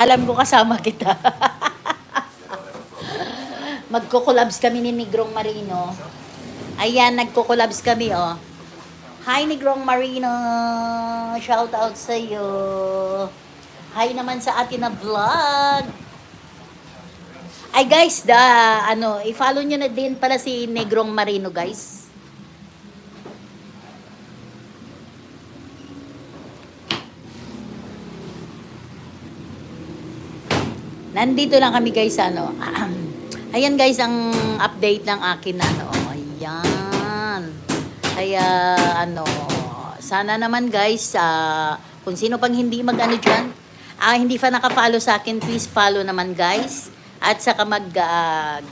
Alam ko kasama kita. Magko-collabs kami ni Negrong Marino. Ayan, nagko-collabs kami, oh. Hi, Negrong Marino! Shout out sa iyo. Hi naman sa atin na vlog. Ay guys, da ano, i-follow nyo na din pala si Negrong Marino, guys. Nandito lang kami guys ano. Ayan guys ang update ng akin na ano. Ayan. Kaya ano, sana naman guys ah, kung sino pang hindi mag-ano diyan, ah, hindi pa naka-follow sa akin, please follow naman guys. At saka mag ah,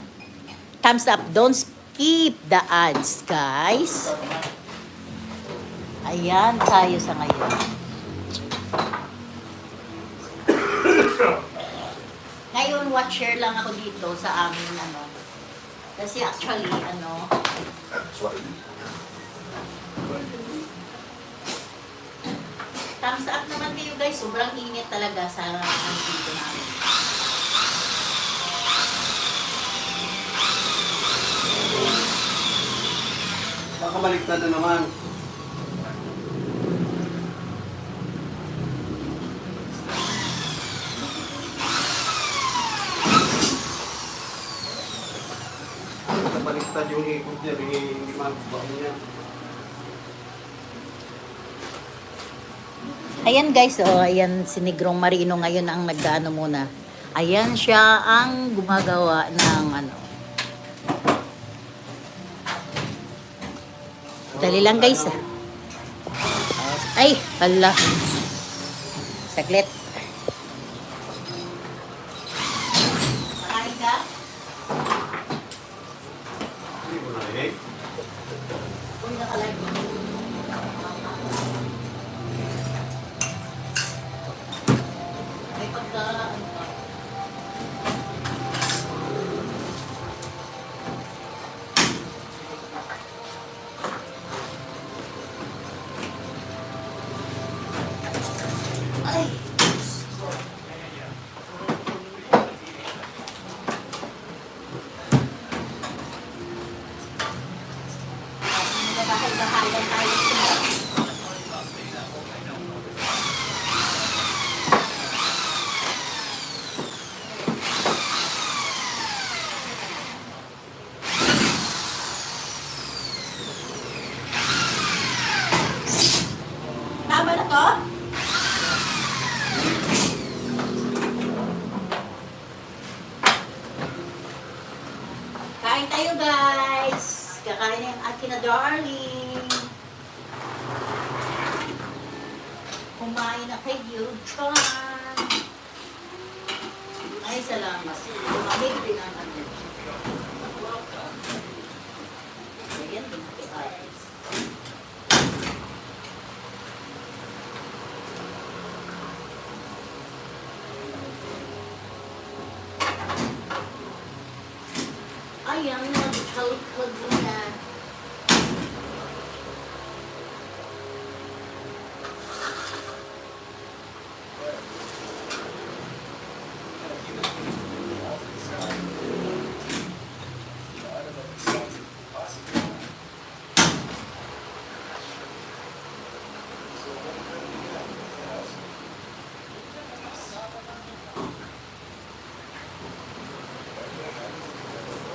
thumbs up. Don't skip the ads, guys. Ayan tayo sa ngayon. Ngayon, watcher lang ako dito sa amin, ano. Kasi actually, ano, thumbs up naman kayo guys. Sobrang init talaga sa ano dito namin. Baka baliktad na naman. Baka baliktad yung ikot niya, hindi magbao niya. Ayan guys, oh, ayan si Negrong Marino ngayon ang nagdaano muna. Ayan siya ang gumagawa ng ano. Dali lang guys. ah. Ay, hala. Saglit. Hindi mo na Kakain na yung akin na darling! Kumain na kayo dyan! Ay, salamat. Kumamig din ang ano. Ayan. Ayan, mag-halkod muna.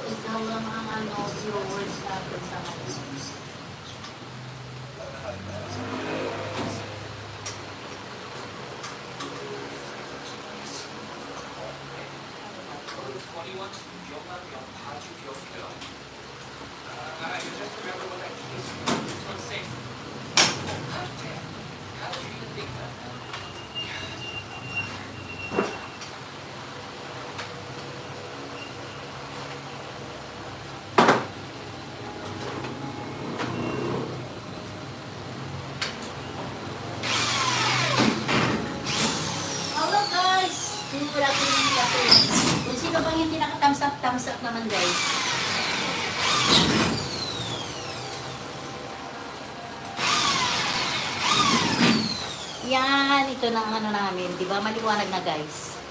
Ikaw lang ang ano, viewers natin sa 21 기억나는 영, 아주 I just remember I. It's. Oh, how you even think that? Hello guys! Bang hindi naka-thumbs up, thumbs up naman guys. Yan, ito na ang ano namin. Di ba maliwanag na guys?